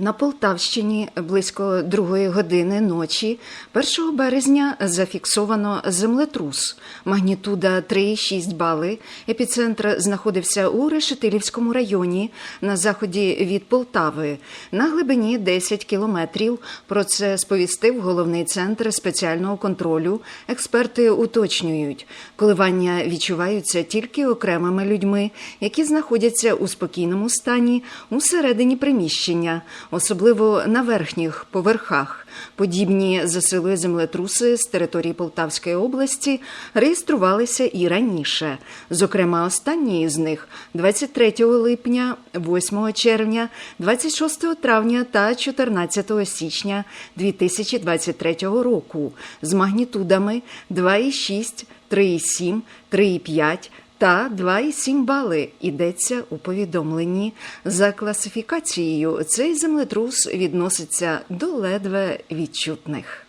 На Полтавщині близько другої години ночі 1 березня зафіксовано землетрус. Магнітуда 3,6 бали. Епіцентр знаходився у Решетилівському районі на заході від Полтави на глибині 10 кілометрів. Про це сповістив головний центр спеціального контролю. Експерти уточнюють, коливання відчуваються тільки окремими людьми, які знаходяться у спокійному стані усередині приміщення особливо на верхніх поверхах. Подібні засили землетруси з території Полтавської області реєструвалися і раніше. Зокрема, останні з них 23 липня, 8 червня, 26 травня та 14 січня 2023 року з магнітудами 2,6, 3,7, 3,5, та 2,7 бали йдеться у повідомленні. За класифікацією цей землетрус відноситься до ледве відчутних.